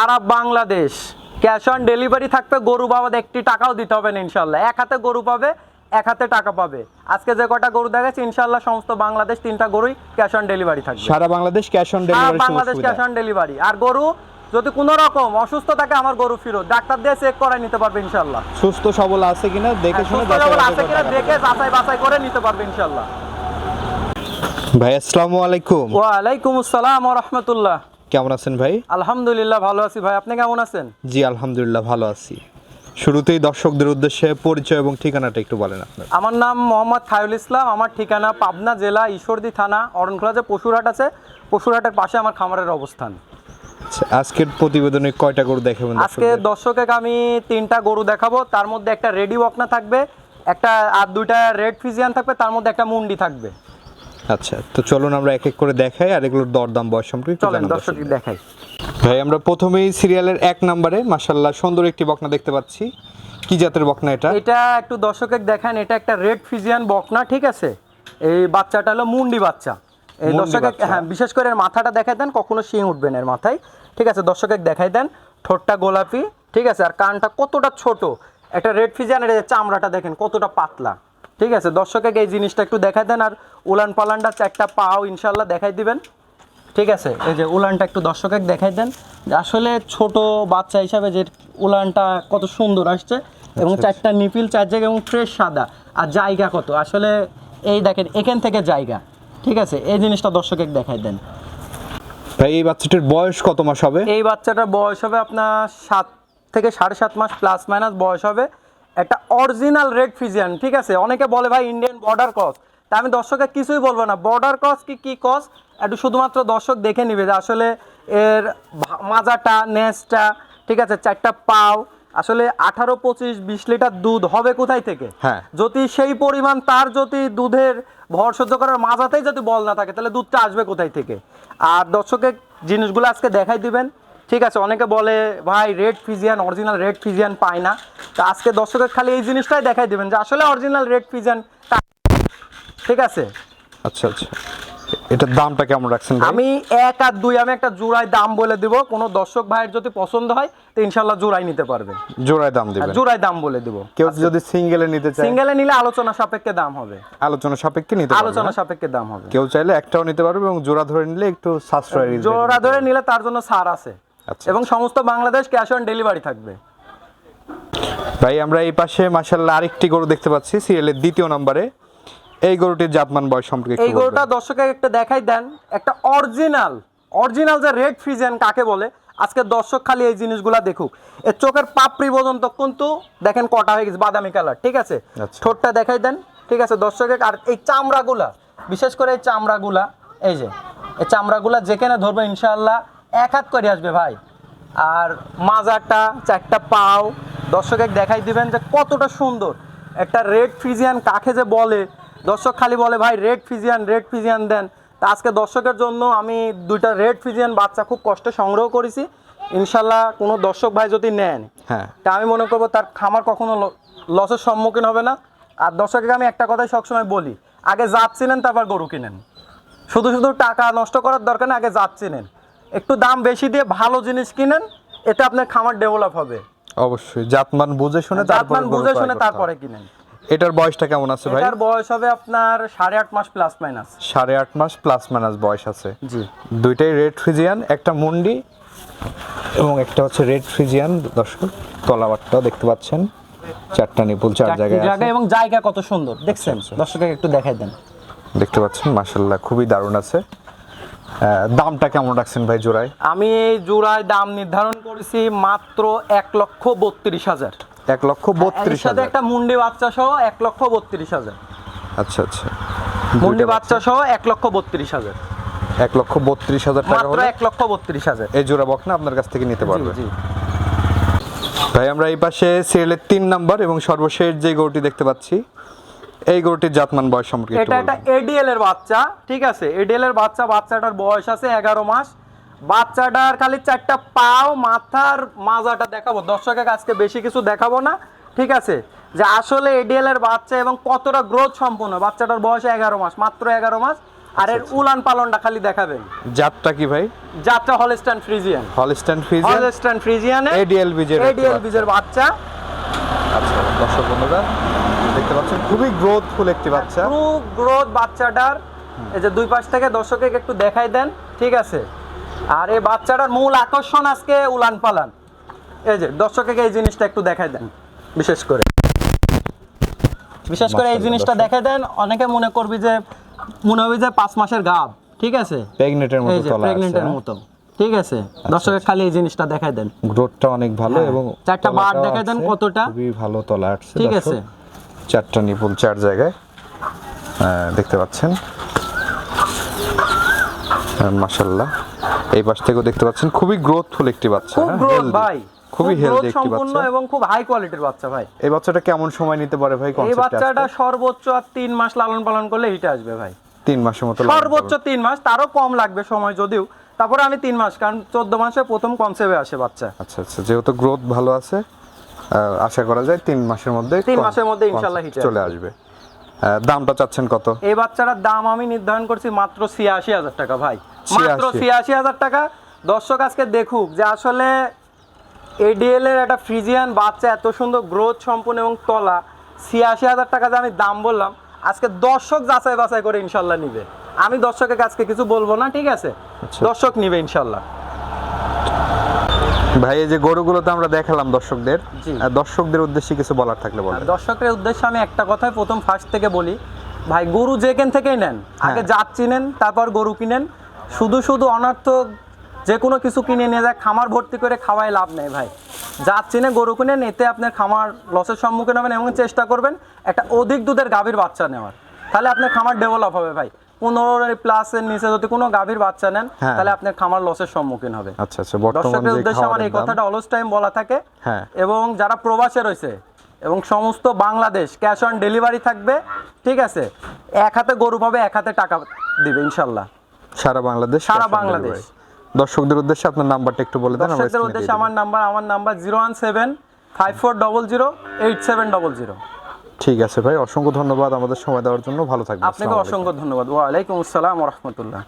Sara Bangladesh. Cash on delivery থাকবে গরু বাবাদ একটি টাকাও দিতে হবে না ইনশাল্লাহ। এক হাতে গরু পাবে এক হাতে টাকা পাবে। আজকে যে কটা গরু দেখাচ্ছে ইনশাল্লাহ সমস্ত বাংলাদেশ তিনটা গরুই ক্যাশ অন ডেলিভারি থাকবে। সারা Bangladesh cash on delivery Bangladesh cash on delivery আর গরু যদি কোনো রকম অসুস্থ থাকে আমার গরু ফিরত ডাক্তার দিয়ে চেক করাই নিতে পারবে ইনশাল্লাহ। সুস্থ সবল আছে কিনা দেখে শুনে সুস্থ সবল আছে কিনা দেখে যাচাই বাছাই করে নিতে পারবে ইনশাল্লাহ। ভাই আসসালামু আলাইকুম। ওয়ালাইকুম আসসালাম ওয়া রাহমাতুল্লাহ। কেমন আছেন ভাই? আলহামদুলিল্লাহ ভালো আছি ভাই। আপনি কেমন আছেন? জি আলহামদুলিল্লাহ ভালো আছি। শুরুতেই দর্শকদের উদ্দেশ্যে পরিচয় এবং ঠিকানাটা একটু বলেন আপনার। আমার নাম মোহাম্মদ খায়রুল ইসলাম। আমার ঠিকানা পাবনা জেলা ঈশ্বরদী থানা অরণখোলা যে পশুরহাট আছে পশুরহাটের পাশে আমার খামারের অবস্থান। আচ্ছা, আজকের প্রতিবেদনে কয়টা গরু দেখাবেন আজকে দর্শককে আমি তিনটা গরু দেখাবো। তার মধ্যে একটা রেডি বকনা থাকবে একটা আর দুইটা রেড ফিজিয়ান থাকবে তার মধ্যে একটা মুন্ডি থাকবে। আচ্ছা তো চলুন আমরা এক এক করে দেখাই আর এগুলোর দরদাম বয়স সম্পর্কে একটু চলেন দর্শকদের। দেখাই। ভাই আমরা প্রথমেই সিরিয়ালের এক নম্বরে মাশাল্লাহ সুন্দর একটি বকনা দেখতে পাচ্ছি। কি জাতের বকনা এটা? এটা একটু দর্শকে দেখেন এটা একটা রেড ফিজিয়ান বকনা ঠিক আছে? এই বাচ্চাটা হলো মুন্ডি বাচ্চা। এই দর্শকে হ্যাঁ বিশেষ করে এর মাথাটা দেখাই দেন কখনো শিং উঠবে না এর মাথায়। ঠিক আছে দর্শকে দেখাই দেন ঠোঁটটা গোলাপি ঠিক আছে? আর কানটা কতটা ছোট? একটা রেড ফিজিয়ানের চামড়াটা দেখেন কতটা পাতলা। ঠিক আছে দর্শকে এই জিনিসটা একটু দেখাই দেন আর উলান পালানটা চারটা পাও ইনশাল্লাহ দেখাই দিবেন। ঠিক আছে এই যে উলানটা একটু দর্শকে দেখাই দেন। যে আসলে ছোট বাচ্চা হিসাবে যে উলানটা কত সুন্দর আসছে এবং আচ্ছা, চারটা নিপিল চার জায়গা এবং ফ্রেশ সাদা। আর জায়গা কত? আসলে এই দেখেন এখান থেকে জায়গা। ঠিক আছে এই জিনিসটা দর্শকে দেখাই দেন। ভাই এই বাচ্চাটির বয়স কত মাস হবে? এই বাচ্চাটার বয়স হবে আপনার সাত থেকে সাড়ে সাত মাস প্লাস মাইনাস বয়স হবে। একটা অরিজিনাল রেড ফিজিয়ান ঠিক আছে? অনেকে বলে ভাই ইন্ডিয়ান বর্ডার ক্রস তা আমি দর্শকের কিছুই বলব না। বর্ডার ক্রস কি কি ক্রস একটু শুধুমাত্র দর্শক দেখে নিবে যে আসলে এর মাজাটা নেসটা ঠিক আছে? চারটা পাও। আসলে আঠারো পঁচিশ বিশ লিটার দুধ হবে কোথায় থেকে? হ্যাঁ। যদি সেই পরিমাণ তার যদি দুধের ভর সহ্য করার মাজাতেই যদি বল না থাকে তাহলে দুধটা আসবে কোথায় থেকে? আর দর্শকের জিনিসগুলো আজকে দেখাই দিবেন। ঠিক আছে অনেকে বলে ভাই red Friesian original red Friesian পায় না। তো আজকে দর্শকের খালি এই জিনিসটাই দেখাই দিবেন যে আসলে অরিজিনাল রেড ফিজিয়ান ঠিক আছে। আচ্ছা আচ্ছা। এটার দামটা কেমন রাখছেন আমি এক আর দুই আমি একটা জোড়ায় দাম বলে দিব। কোনো দর্শক ভাইয়ের যদি পছন্দ হয় তো ইনশাল্লাহ জোড়াই নিতে পারবে জোড়ায় দাম দিবেন। জোড়ায় দাম বলে দিব। কেউ যদি সিঙ্গেলে নিতে চায় সিঙ্গেলে নিলে আলোচনা সাপেক্ষে দাম হবে। আলোচনা সাপেক্ষে নিতে আলোচনা সাপেক্ষে দাম হবে। কেউ চাইলে একটাও নিতে পারবে এবং জোড়া ধরে নিলে একটু সাশ্রয় জোড়া ধরে নিলে তার জন্য ছাড় আছে। আচ্ছা। এবং সমস্ত বাংলাদেশ ক্যাশ অন ডেলিভারি থাকবে। ভাই আমরা এই পাশে মাশাল্লাহ আরেকটি গরু দেখতে পাচ্ছি সিরিয়ালের দ্বিতীয় নম্বরে। এই গরুটির জাতমান বয়স সম্পর্কে এই গরুটা। দর্শকে একটা দেখাই দেন একটা অরিজিনাল অরিজিনাল যে রেড ফিজিয়ান কাকে বলে আজকে দর্শক খালি এই জিনিসগুলা দেখুক। এর চোখের পাপড়ি পর্যন্ত কিন্তু দেখেন কটা হয়ে গেছে বাদামি কালার ঠিক আছে? আচ্ছা। ঠোঁটটা দেখাই দেন ঠিক আছে? দর্শকে আর এই চামড়াগুলা বিশেষ করে এই চামড়াগুলা এই যে এই চামড়াগুলা যেখানে ধরবে ইনশাআল্লাহ এক হাত করে আসবে ভাই। আর মাজাটা চারটা পাও দর্শকে দেখাই দিবেন যে কতটা সুন্দর। একটা রেড ফিজিয়ান কাকে যে বলে দর্শক খালি বলে ভাই রেড ফিজিয়ান রেড ফিজিয়ান দেন। তা আজকে দর্শকের জন্য আমি দুইটা রেড ফিজিয়ান বাচ্চা খুব কষ্টে সংগ্রহ করেছি। ইনশাল্লাহ কোনো দর্শক ভাই যদি নেন হ্যাঁ। তা আমি মনে করব তার খামার কখনো ল- লসের সম্মুখীন হবে না। আর দর্শককে আমি একটা কথাই সবসময় বলি আগে জাত চিনেন তারপর গরু কিনেন। শুধু শুধু টাকা নষ্ট করার দরকার না আগে জাত চিনেন। একটু দাম বেশি দিয়ে ভালো জিনিস কিনেন এটা আপনার খামার ডেভেলপ হবে। অবশ্যই জাতমান বুঝে শুনে জাতমান বুঝে শুনে তারপরে কিনেন। এটার বয়সটা কেমন আছে ভাই? এটার বয়স হবে আপনার সাড়ে আট মাস প্লাস মাইনাস সাড়ে আট মাস প্লাস মাইনাস বয়স আছে। জি। দুইটাই রেড ফ্রিজিয়ান একটা মুন্ডি এবং একটা হচ্ছে রেড ফ্রিজিয়ান দর্শক তলাবারটাও দেখতে পাচ্ছেন। চারটা নিপুল চার জায়গায় জায়গা এবং জায়গা কত সুন্দর দেখছেন? আচ্ছা। দর্শককে একটু দেখাই দেন। দেখতে পাচ্ছেন মাশাল্লাহ খুবই দারুণ আছে। দামটা কেমন রাখছেন ভাই জোড়ায়? আমি এই জোড়ায় দাম নির্ধারণ করেছি মাত্র এক লক্ষ বত্রিশ হাজার। এক লক্ষ বত্রিশ হাজার। একটা মুন্ডি বাচ্চা সহ এক লক্ষ বত্রিশ হাজার। আচ্ছা আচ্ছা। মুন্ডি বাচ্চা সহ এক লক্ষ বত্রিশ হাজার। এক লক্ষ বত্রিশ হাজার টাকা মাত্র হলে এক লক্ষ বত্রিশ হাজার। এই জোড়া বকনা আপনার কাছ থেকে নিতে পারবে। জি। ভাই আমরা এই পাশে সিরিয়ালের তিন নাম্বার এবং সর্বশেষ যে গরুটি দেখতে পাচ্ছি এই গরুটির জাতমান বয়স সম্পর্কে এটা একটা। এডিএল এর বাচ্চা ঠিক আছে? এডিএল এর বাচ্চা বাচ্চাটার বয়স আছে এগারো মাস। বাচ্চাটার খালি চারটা পাও মাথার মাজাটা দেখাবো। দর্শকের আজকে বেশি কিছু দেখাবো না ঠিক আছে? যে আসলে এডিএল এর বাচ্চা এবং কতটা গ্রোথ সম্পূর্ণ বাচ্চাটার বয়স এগারো মাস মাত্র এগারো মাস। আর এর উলান পালনটা খালি দেখাবেন। জাতটা কি ভাই? যাত্রা Holstein Friesian Holstein Friesian Holstein ফ্রিজিয়ানে ADL বিজের এডিএল বিজের বাচ্চা। আচ্ছা দর্শক বন্ধুরা দেখতে পাচ্ছেন খুবই গ্রোথফুল একটি বাচ্চা। খুব গ্রোথ বাচ্চাটার এই যে দুই পাশ থেকে দর্শকে একটু দেখাই দেন ঠিক আছে? আর এই বাচ্চাটার মূল আকর্ষণ আজকে উলান পালান। এই যে দর্শকে এই জিনিসটা একটু দেখাই দেন বিশেষ করে। বিশেষ করে এই জিনিসটা দেখাই দেন অনেকে মনে করবি যে মনে হবে যে পাঁচ মাসের গাব ঠিক আছে? প্রেগনেটের মতো আছে প্রেগনেন্টের মতো ঠিক আছে? দর্শকে খালি এই জিনিসটা দেখাই দেন। গ্রোথটা অনেক ভালো হ্যাঁ। এবং চারটা বার দেখাই দেন কতটা? খুবই ভালো তলা আসছে ঠিক আছে। চারটা নিপুল চার জায়গায় দেখতে পাচ্ছেন। মাশাল্লাহ এই পাশ থেকেও দেখতে পাচ্ছেন খুবই গ্রোথফুল একটি বাচ্চা হ্যাঁ। ভাই খুবই হেলদি একটি বাচ্চা। এবং খুব হাই কোয়ালিটির বাচ্চা ভাই। এই বাচ্চাটা কেমন সময় নিতে পারে ভাই এই বাচ্চাটা সর্বোচ্চ আর তিন মাস লালন পালন করলে হিটে আসবে ভাই। তিন মাসের মতো সর্বোচ্চ। তিন মাস তারও কম লাগবে সময় যদিও। তারপরে আমি তিন মাস কারণ চোদ্দ মাসে প্রথম কনসেপ্টে আসে বাচ্চা। আচ্ছা আচ্ছা যেহেতু গ্রোথ ভালো আছে আশা করা যায় তিন মাসের মধ্যে তিন মাসের মধ্যে ইনশাল্লাহ চলে আসবে। দামটা চাচ্ছেন কত? এই বাচ্চাটার দাম আমি নির্ধারণ করছি মাত্র ছিয়াশি হাজার টাকা ভাই। মাত্র 86 ছিয়াশি হাজার টাকা। দর্শক আজকে দেখুক যে আসলে এডিএল এর একটা ফ্রিজিয়ান বাচ্চা এত সুন্দর গ্রোথ সম্পূর্ণ এবং তলা। ছিয়াশি হাজার টাকা যে আমি দাম বললাম আজকে দর্শক যাচাই বাছাই করে ইনশাল্লাহ নিবে। আমি দর্শকের কাছকে কিছু বলব না ঠিক আছে? আচ্ছা। দর্শক নিবে ইনশাল্লাহ ভাই এই যে গরুগুলো তো আমরা দেখালাম দর্শকদের। দর্শকদের উদ্দেশ্যে কিছু বলার থাকলে বলেন। দর্শকের উদ্দেশ্যে আমি একটা কথাই প্রথম ফার্স্ট থেকে বলি। ভাই গরু যেখান থেকেই নেন আগে হ্যাঁ। জাত চিনেন তারপর গরু কিনেন। শুধু শুধু অনর্থক যে কোনো কিছু কিনে নিয়ে যায় খামার ভর্তি করে খাওয়াই লাভ নেই ভাই। জাত চিনে গরু কিনেন এতে আপনার খামার লসের সম্মুখীন হবেন এবং চেষ্টা করবেন একটা অধিক দুধের গাভীর বাচ্চা নেওয়ার। তাহলে আপনার খামার ডেভেলপ হবে ভাই। পনেরো প্লাসের নিচে যদি কোনো গাভীর বাচ্চা নেন হ্যাঁ। তাহলে আপনার খামার লসের সম্মুখীন হবে আচ্ছা আচ্ছা উদ্দেশ্যে আমার এই কথাটা অলস টাইম বলা থাকে হ্যাঁ। এবং যারা প্রবাসে রয়েছে এবং সমস্ত বাংলাদেশ ক্যাশ অন ডেলিভারি থাকবে ঠিক আছে এক হাতে গরু পাবে এক হাতে টাকা দিবে ইনশাল্লাহ সারা বাংলাদেশ সারা বাংলাদেশ। দর্শকদের উদ্দেশ্যে আপনার নাম্বারটা একটু বলে দেন দর্শকদের উদ্দেশ্যে আমার নাম্বার আমার number zero one seven five four double zero eight seven double zero. ঠিক আছে ভাই অসংখ্য ধন্যবাদ আমাদের সময় দেওয়ার জন্য। ভালো থাকবেন আপনাকে অসংখ্য ধন্যবাদ। ওয়ালাইকুম আসসালাম রহমতুল্লাহ।